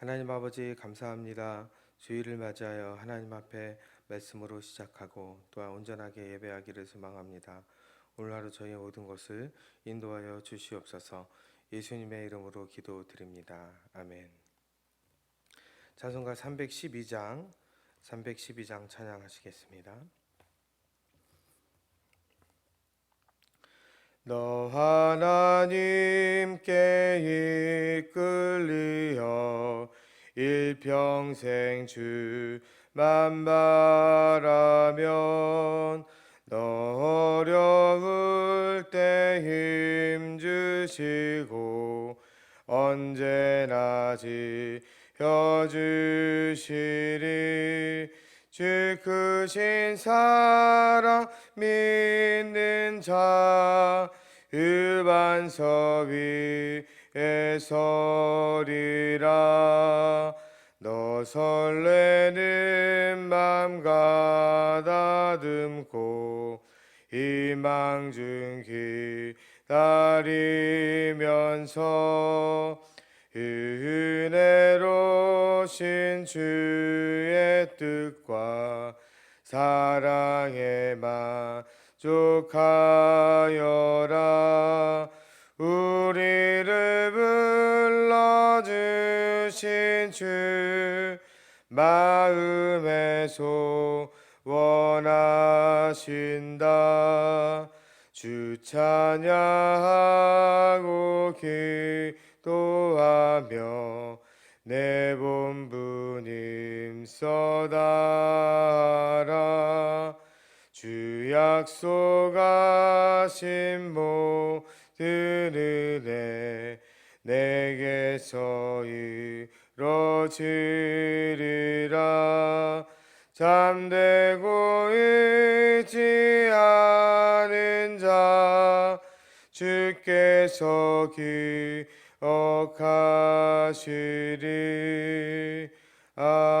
하나님 아버지 감사합니다. 주일을 맞이하여 하나님 앞에 말씀으로 시작하고 또한 온전하게 예배하기를 소망합니다. 오늘 하루 저희의 모든 것을 인도하여 주시옵소서. 예수님의 이름으로 기도드립니다. 아멘. 찬송가 312장 312장 찬양하시겠습니다. 너 하나님께 이끌리어 일평생 주만 바라면 너 어려울 때 힘 주시고 언제나 지켜주시리. 주 크신 사랑 믿는 자 일반서 위 에 서리라. 너 설레는 맘 가다듬고 희망 중 기다리면서 은혜로 신 주의 뜻과 사랑에 만족하여라 우리를 불러주신 주 마음에 소원하신다. 주 찬양하고 기도하며 내 본부님 써다라 주 약속하신 모 든 은혜 내게서 이뤄지리라. 잠들고 있지 않은 자 주께서 기억하시리. 아멘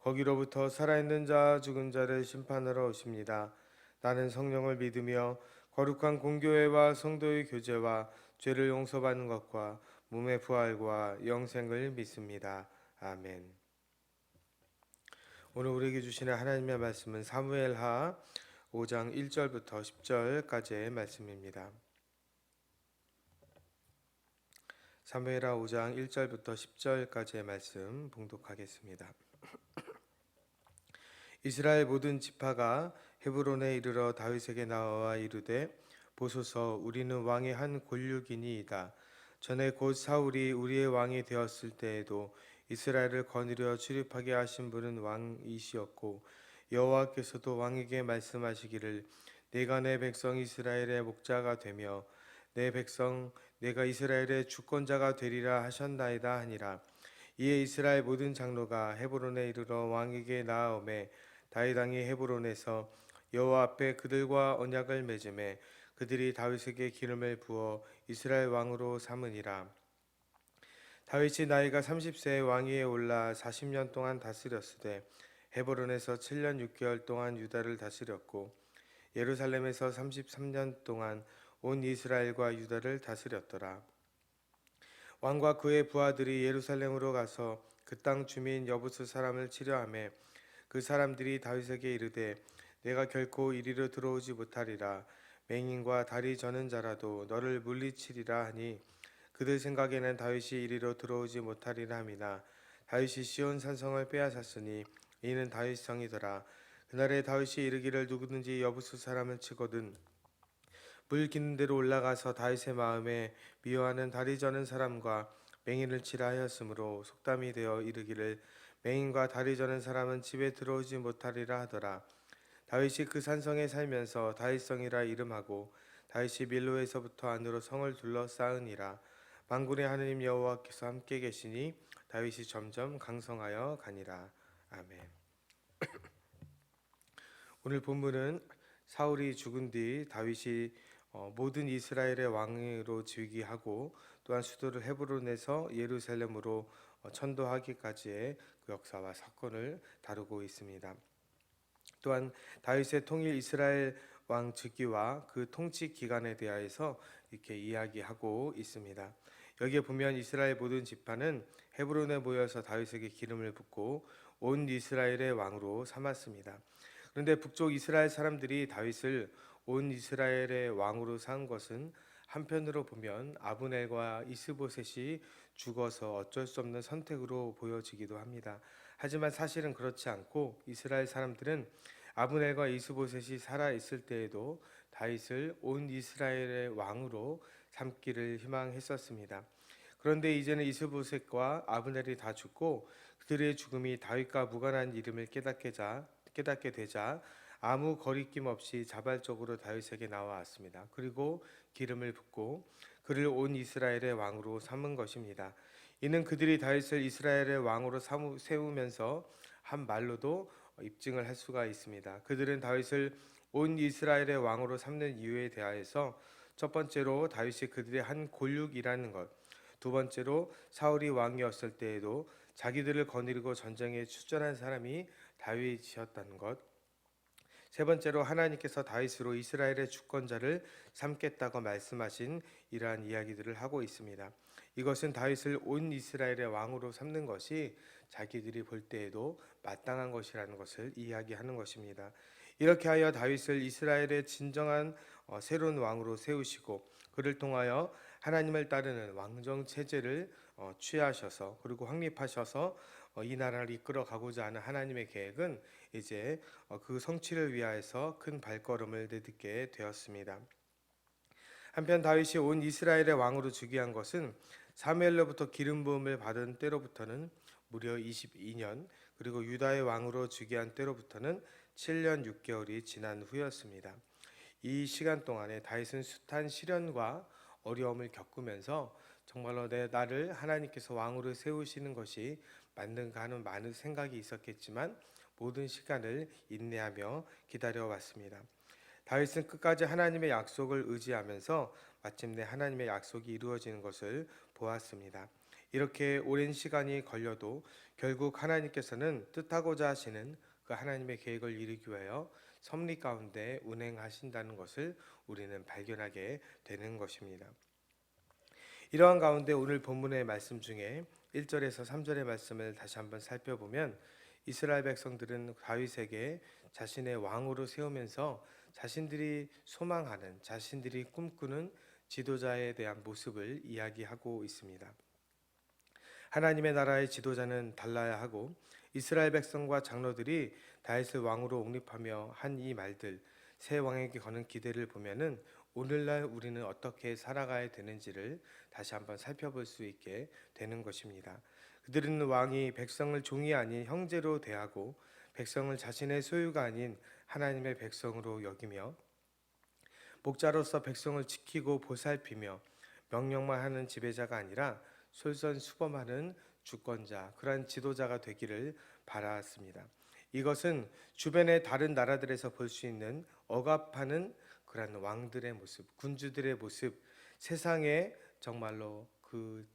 거기로부터 살아있는 자 죽은 자를 심판하러 오십니다. 나는 성령을 믿으며 거룩한 공교회와 성도의 교제와 죄를 용서받는 것과 몸의 부활과 영생을 믿습니다. 아멘. 오늘 우리에게 주시는 하나님의 말씀은 사무엘하 5장 1절부터 10절까지의 말씀입니다. 사무엘하 5장 1절부터 10절까지의 말씀 봉독하겠습니다. 이스라엘 모든 지파가 헤브론에 이르러 다윗에게 나와 이르되 보소서 우리는 왕의 한 권력이니이다. 전에 곧 사울이 우리의 왕이 되었을 때에도 이스라엘을 거느려 출입하게 하신 분은 왕이시었고 여호와께서도 왕에게 말씀하시기를 내가 내 백성 이스라엘의 목자가 되며 내 백성 내가 이스라엘의 주권자가 되리라 하셨나이다 하니라 이에 이스라엘 모든 장로가 헤브론에 이르러 왕에게 나아오매 다윗 왕이 헤브론에서 여호와 앞에 그들과 언약을 맺음에 그들이 다윗에게 기름을 부어 이스라엘 왕으로 삼으니라 다윗이 나이가 30세에 왕위에 올라 40년 동안 다스렸으되 헤브론에서 7년 6개월 동안 유다를 다스렸고 예루살렘에서 33년 동안 온 이스라엘과 유다를 다스렸더라. 왕과 그의 부하들이 예루살렘으로 가서 그 땅 주민 여부수 사람을 치려하매 그 사람들이 다윗에게 이르되 내가 결코 이리로 들어오지 못하리라. 맹인과 다리 저는 자라도 너를 물리치리라 하니 그들 생각에는 다윗이 이리로 들어오지 못하리라 함이나 다윗이 시온 산성을 빼앗았으니 이는 다윗 성이더라. 그날에 다윗이 이르기를 누구든지 여부수 사람을 치거든 물 기는 대로 올라가서 다윗의 마음에 미워하는 다리 저는 사람과 맹인을 치라 하였으므로 속담이 되어 이르기를 맹인과 다리 저는 사람은 집에 들어오지 못하리라 하더라 다윗이 그 산성에 살면서 다윗성이라 이름하고 다윗이 밀로에서부터 안으로 성을 둘러싸으니라 만군의 하느님 여호와께서 함께 계시니 다윗이 점점 강성하여 가니라. 아멘. 오늘 본문은 사울이 죽은 뒤 다윗이 어, 모든 이스라엘의 왕으로 즉위하고 또한 수도를 헤브론에서 예루살렘으로 어, 천도하기까지의 그 역사와 사건을 다루고 있습니다. 또한 다윗의 통일 이스라엘 왕 즉위와 그 통치 기간에 대하여서 이렇게 이야기하고 있습니다. 여기에 보면 이스라엘 모든 지파는 헤브론에 모여서 다윗에게 기름을 붓고 온 이스라엘의 왕으로 삼았습니다. 그런데 북쪽 이스라엘 사람들이 다윗을 온 이스라엘의 왕으로 삼은 것은 한편으로 보면 아브넬과 이스보셋이 죽어서 어쩔 수 없는 선택으로 보여지기도 합니다. 하지만 사실은 그렇지 않고 이스라엘 사람들은 아브넬과 이스보셋이 살아 있을 때에도 다윗을 온 이스라엘의 왕으로 삼기를 희망했었습니다. 그런데 이제는 이스보셋과 아브넬이 다 죽고 그들의 죽음이 다윗과 무관한 이름을 깨닫게 자 깨닫게 되자 아무 거리낌 없이 자발적으로 다윗에게 나와왔습니다. 그리고 기름을 붓고 그를 온 이스라엘의 왕으로 삼은 것입니다. 이는 그들이 다윗을 이스라엘의 왕으로 세우면서 한 말로도 입증을 할 수가 있습니다. 그들은 다윗을 온 이스라엘의 왕으로 삼는 이유에 대하여서 첫 번째로 다윗이 그들의 한 골육이라는 것, 두 번째로 사울이 왕이었을 때에도 자기들을 거느리고 전쟁에 출전한 사람이 다윗이었다는 것, 세 번째로 하나님께서 다윗으로 이스라엘의 주권자를 삼겠다고 말씀하신 이러한 이야기들을 하고 있습니다. 이것은 다윗을 온 이스라엘의 왕으로 삼는 것이 자기들이 볼 때에도 마땅한 것이라는 것을 이야기하는 것입니다. 이렇게 하여 다윗을 이스라엘의 진정한 어, 새로운 왕으로 세우시고 그를 통하여 하나님을 따르는 왕정 체제를 어, 취하셔서 그리고 확립하셔서 어, 이 나라를 이끌어 가고자 하는 하나님의 계획은 이제 그 성취를 위하여서 큰 발걸음을 내딛게 되었습니다. 한편 다윗이 온 이스라엘의 왕으로 즉위한 것은 사무엘로부터 기름 부음을 받은 때로부터는 무려 22년 그리고 유다의 왕으로 즉위한 때로부터는 7년 6개월이 지난 후였습니다. 이 시간 동안에 다윗은 숱한 시련과 어려움을 겪으면서 정말로 내 나를 하나님께서 왕으로 세우시는 것이 맞는가 하는 많은 생각이 있었겠지만 모든 시간을 인내하며 기다려 왔습니다. 다윗은 끝까지 하나님의 약속을 의지하면서 마침내 하나님의 약속이 이루어지는 것을 보았습니다. 이렇게 오랜 시간이 걸려도 결국 하나님께서는 뜻하고자 하시는 그 하나님의 계획을 이루기 위하여 섭리 가운데 운행하신다는 것을 우리는 발견하게 되는 것입니다. 이러한 가운데 오늘 본문의 말씀 중에 1절에서 3절의 말씀을 다시 한번 살펴보면 이스라엘 백성들은 다윗에게 자신의 왕으로 세우면서 자신들이 소망하는 자신들이 꿈꾸는 지도자에 대한 모습을 이야기하고 있습니다. 하나님의 나라의 지도자는 달라야 하고 이스라엘 백성과 장로들이 다윗을 왕으로 옹립하며 한 이 말들 새 왕에게 거는 기대를 보면은 오늘날 우리는 어떻게 살아가야 되는지를 다시 한번 살펴볼 수 있게 되는 것입니다. 그들은 왕이 백성을 종이 아닌 형제로 대하고 백성을 자신의 소유가 아닌 하나님의 백성으로 여기며 목자로서 백성을 지키고 보살피며 명령만 하는 지배자가 아니라 솔선수범하는 주권자, 그러한 지도자가 되기를 바랐습니다. 이것은 주변의 다른 나라들에서 볼 수 있는 억압하는 그러한 왕들의 모습, 군주들의 모습, 세상에 정말로 그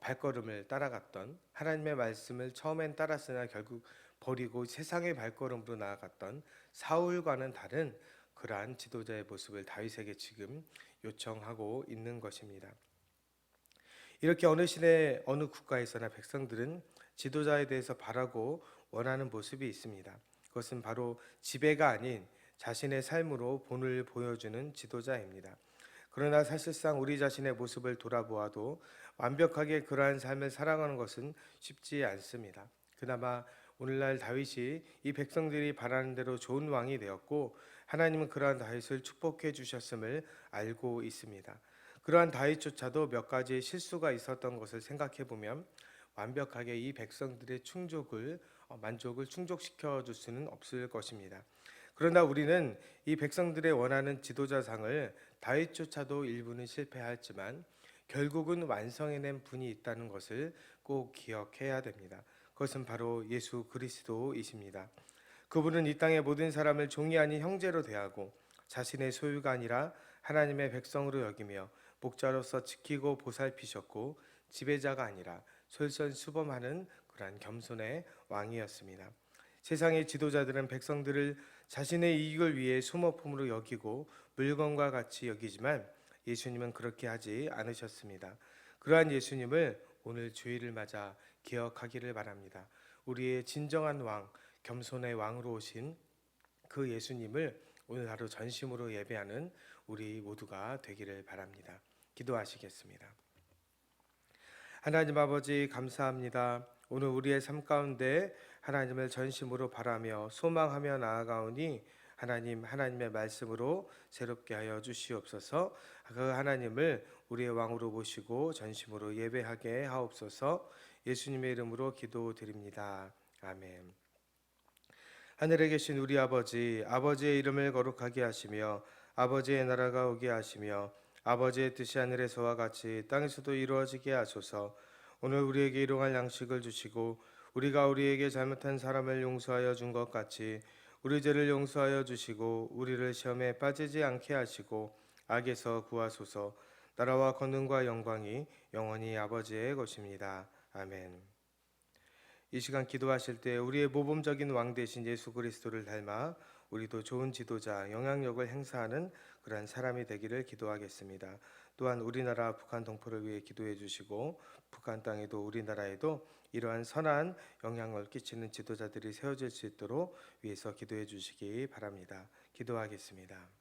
발걸음을 따라갔던 하나님의 말씀을 처음엔 따랐으나 결국 버리고 세상의 발걸음으로 나아갔던 사울과는 다른 그러한 지도자의 모습을 다윗에게 지금 요청하고 있는 것입니다. 이렇게 어느 시대 어느 국가에서나 백성들은 지도자에 대해서 바라고 원하는 모습이 있습니다. 그것은 바로 지배가 아닌 자신의 삶으로 본을 보여주는 지도자입니다. 그러나 사실상 우리 자신의 모습을 돌아보아도 완벽하게 그러한 삶을 살아가는 것은 쉽지 않습니다. 그나마 오늘날 다윗이 이 백성들이 바라는 대로 좋은 왕이 되었고 하나님은 그러한 다윗을 축복해 주셨음을 알고 있습니다. 그러한 다윗조차도 몇 가지 실수가 있었던 것을 생각해 보면 완벽하게 이 백성들의 충족을 어, 만족을 충족시켜 줄 수는 없을 것입니다. 그러나 우리는 이 백성들의 원하는 지도자상을 다윗조차도 일부는 실패했지만 결국은 완성해낸 분이 있다는 것을 꼭 기억해야 됩니다. 그것은 바로 예수 그리스도이십니다. 그분은 이 땅의 모든 사람을 종이 아닌 형제로 대하고 자신의 소유가 아니라 하나님의 백성으로 여기며 목자로서 지키고 보살피셨고 지배자가 아니라 솔선수범하는 그러한 겸손의 왕이었습니다. 세상의 지도자들은 백성들을 자신의 이익을 위해 소모품으로 여기고 물건과 같이 여기지만 예수님은 그렇게 하지 않으셨습니다. 그러한 예수님을 오늘 주일을 맞아 기억하기를 바랍니다. 우리의 진정한 왕, 겸손의 왕으로 오신 그 예수님을 오늘 하루 전심으로 예배하는 우리 모두가 되기를 바랍니다. 기도하시겠습니다. 하나님 아버지 감사합니다. 오늘 우리의 삶 가운데 하나님을 전심으로 바라며 소망하며 나아가오니 하나님 하나님의 말씀으로 새롭게 하여 주시옵소서. 그 하나님을 우리의 왕으로 모시고 전심으로 예배하게 하옵소서. 예수님의 이름으로 기도드립니다. 아멘. 하늘에 계신 우리 아버지, 아버지의 이름을 거룩하게 하시며 아버지의 나라가 오게 하시며 아버지의 뜻이 하늘에서와 같이 땅에서도 이루어지게 하소서. 오늘 우리에게 일용할 양식을 주시고 우리가 우리에게 잘못한 사람을 용서하여 준 것 같이 우리 죄를 용서하여 주시고 우리를 시험에 빠지지 않게 하시고 악에서 구하소서. 나라와 권능과 영광이 영원히 아버지의 것입니다. 아멘. 이 시간 기도하실 때 우리의 모범적인 왕 대신 예수 그리스도를 닮아 우리도 좋은 지도자, 영향력을 행사하는 그러한 사람이 되기를 기도하겠습니다. 또한 우리나라 북한 동포를 위해 기도해 주시고 북한 땅에도 우리나라에도 이러한 선한 영향을 끼치는 지도자들이 세워질 수 있도록 위해서 기도해 주시기 바랍니다. 기도하겠습니다.